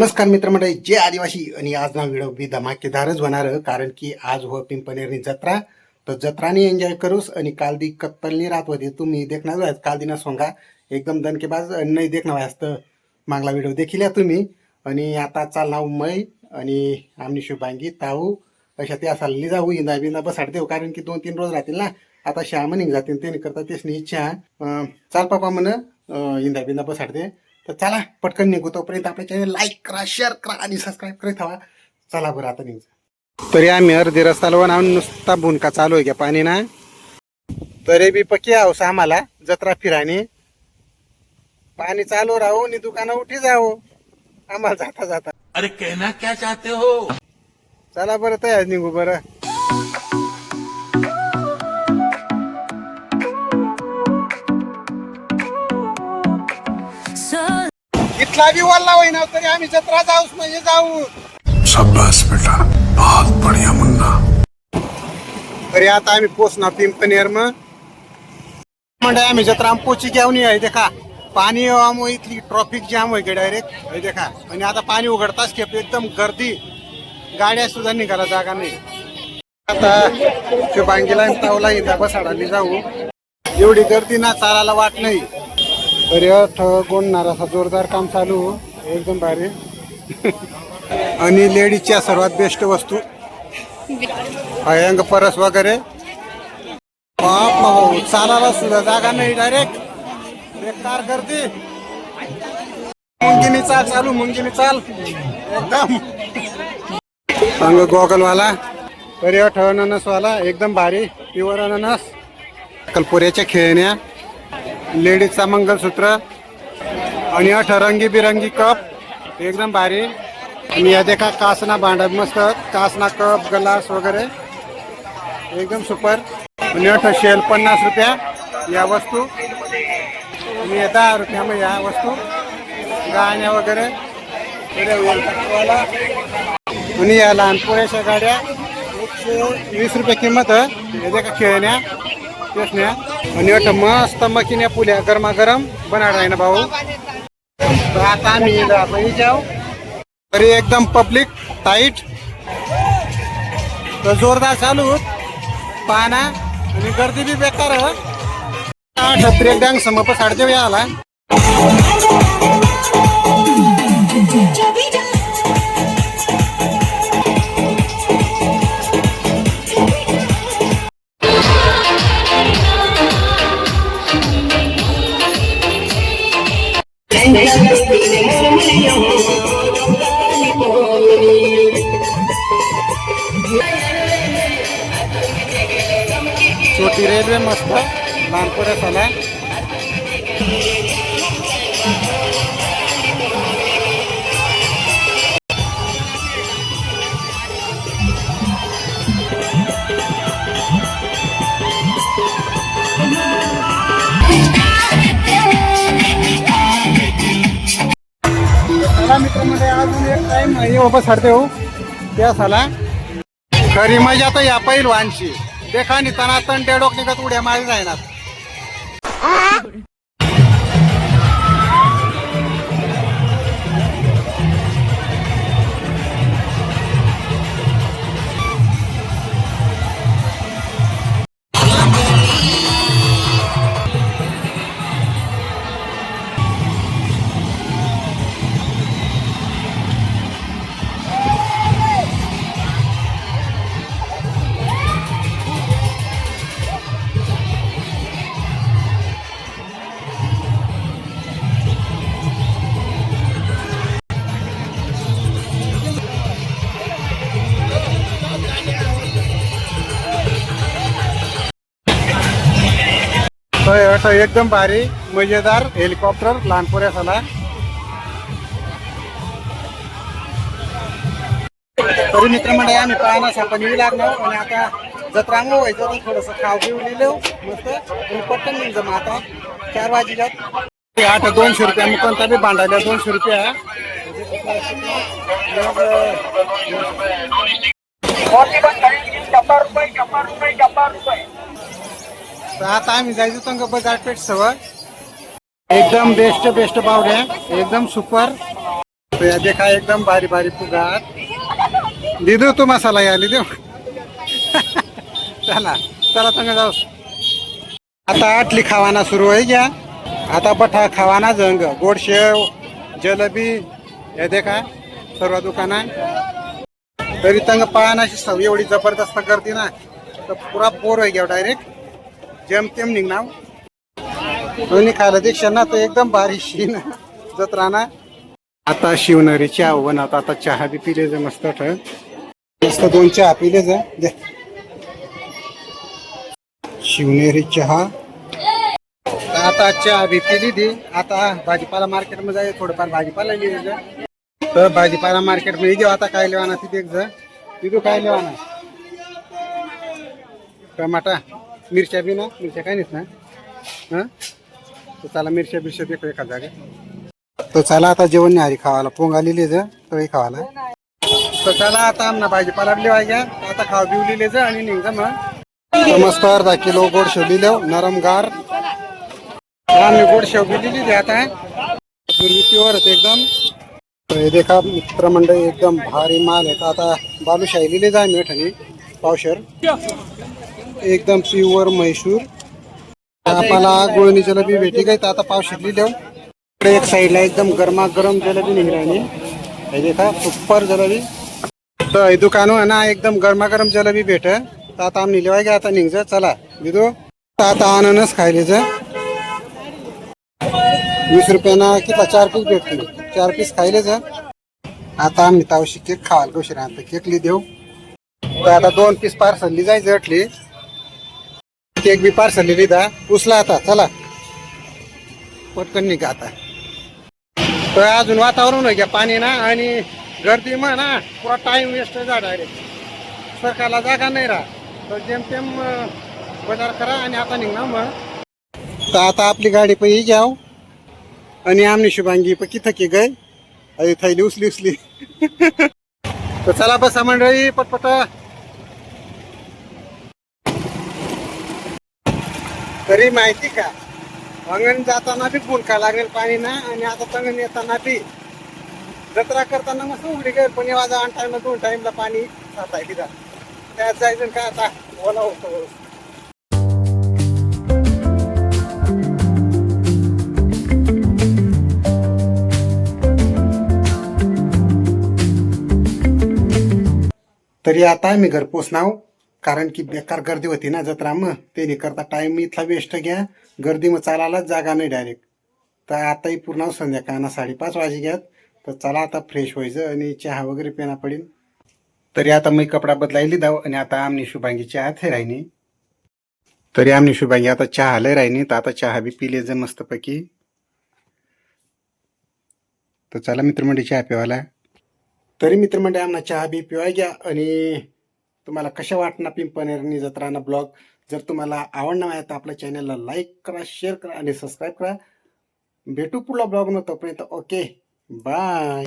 नमस्कार मित्रमंडळी जे आदिवासी. आणि आज ना व्हिडिओ बी धमाकेदारच होणार कारण की आज हो पिंपनेरनी जत्रा. तर जत्रानी एन्जॉय करूस आणि काल दी कत्तलनी रात होती तुम्ही देखणार आहे काल दिना सोंगा एकदम दणकेबाज नाही देखणार आहे तर मागला व्हिडिओ देखील या तुम्ही. आणि आता चाल नाव मै आणि आमनी शुभांगी ताऊ अशा ते असा जाऊ इंदा बिंदा बसाड देऊ कारण की दोन तीन रोज राहतील ना. आता श्याम निघ जातील ते करता तेच इच्छा. चाल पापा म्हण इंदा बिंदा बसाड दे. तर चला पटकन निघू तोपर्यंत आपल्या चॅनल लाईक करा शेअर करा आणि सबस्क्राईब करीत हवा चला बरं आता निघ तरी आम्ही अर्धी रस्ता लावून आम्ही नुसता भुनका चालू आहे का पाणी ना? तरी बी पक्की आहोस आम्हाला जत्रा फिरानी पाणी चालू राहू आणि दुकानं उठी जाऊ. आम्हाला जाता जाता. अरे कहना क्या चाहते हो? चला बरं तयार निघू बरं. इथला बी वल्ला होईना तरी आम्ही जत्रा जाऊस म्हणजे जाऊ. शाबाश बेटा. बहुत बढ़िया मुन्ना. तरी आता आम्ही पोचणार पिंपनेर मग. म्हणजे आम्ही जत्रा पोची घेऊन आहे देखा. पाणी यामुळे इथली ट्रॉफिक जाम होईल डायरेक्ट हे देखा. आणि आता पाणी उघडताच खेप एकदम गर्दी. गाड्या सुद्धा निघाला जागा नाही. आता आणि तावला इथं बसाडाली जाऊ. एवढी गर्दी ना चालायला वाट नाही. तरी अठ गोणणार असा जोरदार काम चालू हो. एकदम भारी. आणि लेडीजच्या सर्वात बेस्ट वस्तू. अयंग परस वगैरे. बाप भाऊ चालायला सुद्धा जागा नाही डायरेक्ट बेकार गर्दी. मुंगिनी चाल चालू मुंगिनी चाल. एकदम. अंग गॉगलवाला. पर्यटन अननसवाला एकदम भारी. प्युअर अननस. कलपुऱ्याच्या खेळण्या. लेडीजचा मंगलसूत्र आणि अठ रंगी बिरंगी कप. एकदम भारी. आणि या देखा कासना भांडा मस्त कासना कप ग्लास वगैरे. एकदम सुपर. आणि अठ शेल पन्नास रुपया या वस्तू. आणि या दहा रुपयामध्ये या वस्तू. गाण्या वगैरे. आणि या लहान पुरेशा गाड्या. एकशे वीस रुपये किंमत आहे. या देखा खेळण्या तेचण्या आणि अठ मस्त मकिन्या पुल्या गरमागरम बनाड आहे ना भाऊ? तर आता आम्ही जाऊ तरी एकदम पब्लिक टाईट. तर जोरदार चालू. पाना आणि गर्दी बी बेकार छत्री डांग समप साडदेव आला. छोटी रेल्वे मस्त. लहानपुऱ्या आला मित्रांमध्ये अजून एक टाइम नाही वापस हटते हो. त्या साला खरी मजा तर या पहिलवानची देखा नि तना तण त्या डोकनिकत उड्या मारी जायनात असं एकदम भारी मजेदार हेलिकॉप्टर लहानपुऱ्या झाला. तरी मित्रमंडळी आम्ही पाहण्यास आपण येऊ लागलो आणि आता जत्रांग व्हायचं तर थोडंसं खाव घेऊ लिहिलो. मस्त. आणि पटकन येईल जमा आता. चार वाजेच्यात आता दोनशे रुपया. मी कोणता बी भांडायला दोनशे रुपया. तर आता आम्ही जायचो तंग बाजारपेठ सवय एकदम बेस्ट बेस्ट पावड्या एकदम सुपर देखा एकदम बारी बारी फुगात दिदू तू मसाला या लिदू. चला चला सांगा जाऊ. आता आटली खावाना सुरू आहे घ्या आता बठा खावाना जंग. गोड शेव जलेबी हे देखा सर्व दुकाना. तरी तंग पाहण्याची सवय एवढी जबरदस्त करते ना तर पुरा पोर आहे घ्या डायरेक्ट जेम तेम निघणार दोन्ही खायला दीक्षा ना तर एकदम बारीशी ना जत्रा ना आता शिवणारी चहा बनवता आता चहा बी पिले जे मस्त ठेव मस्त दोन चहा पिले जे. शिवनेरी चहा. आता चहा बी पिली दी आता भाजीपाला मार्केटमध्ये जाय थोडंफार भाजीपाला लिहिले जा तर भाजीपाला मार्केटमध्ये घेऊ आता काय लेवाना तिथे एक जा तिथं काय लेवाना टमाटा. मिरच्या बी ना मिरच्या काय नाहीत ना? हां? तर चला मिरच्या बिरच्या देखो एका जागे. तर चला आता जेवण नाही आली खावाला पोंग आलेली जा तोही खावाला तर चला आता आमना भाजीपाला बी लिवाय आता खाव बिवलेले जा आणि निघा मग. नमस्कार मस्त किलो गोड शेव लिहिलो नरम गार. आम्ही गोड शेव लिहिली ती आता. पूर्वी एकदम. हे देखा मित्रमंडळी एकदम भारी माल आहे. आता बालूशाही लिहिले जा मिठणी पावशर. एकदम प्युअर म्हैसूर आपल्याला गुळणी जलेबी भेटी काय तर आता पावशर लिहिले इकडे एक साईडला एकदम गरमागरम जलेबी निघाली हे देखा सुपर जलेबी. तर हे दुकान आहे ना एकदम गरमागरम जलेबी भेट तर आता आम्ही लिवाय का आता निघज. चला दिदो तर आता अननस खायले जा. वीस रुपयाना किती चार पीस भेटतील. चार पीस खायले जा. आता आम्ही तावशी केक खावाल कशी आता केकली देऊ. तर आता दोन पीस पार्सल जायचं अटली केक बी पार्सल लिहिदा उचला आता चला. पटकन निघा आता. तर अजून वातावरण आहे घ्या पाणी ना आणि गर्दी मग ना पुरा टाइम वेस्ट जा डायरेक्ट सरकारला जागा नाही राहा तर जेमतेम अं, बाजार करा आणि आता निघणार मग. तर आता आपली गाडी पण ही घ्याव. आणि आमनी शुभांगी पण किथं की गय. अरे थैली उचली उचली तर चला बसा मंडळी पटपट. तरी माहिती का? अंगण जाताना बी फुलका लागेल पाणी ना आणि आता तंगण येताना बी. जत्रा करताना मस्त उघडी गैर पण वाजा आण टाइम दोन टाइमला पाणी जाताय तिथं त्यात जायचं काय आता? ओला होतो. तरी आता मी घर पोचणार कारण की बेकार गर्दी होती ना जत्रा मग ते करता टाइम इथला वेस्ट घ्या. गर्दी मग चालायलाच जागा नाही डायरेक्ट तर आताही पूर्ण संध्याकाळना साडेपाच वाजे घ्यात. तर चला आता फ्रेश व्हायचं आणि चहा वगैरे पेना पडेल तरी आता मी कपडा बदलायली दाव आणि आता आमनी शुभांगी चहा थे राहिनी तरी आमनी शुभांगी आता चहा लय राहिनी तर आता चहा बी पिले जे मस्तपैकी. तर चला मित्रमंडळी चहा पिवायला. तरी मित्रमंडळी आम्हाला चहा बी पिवाय घ्या आणि तुम्हाला कशा वाटणार पिंपनेरनी जत्राना ब्लॉग जर तुम्हाला आवडणार आहे तर आपल्या चॅनलला लाईक करा शेअर करा आणि सबस्क्राईब करा. भेटू पुढला ब्लॉग न तोपर्यंत ओके बाय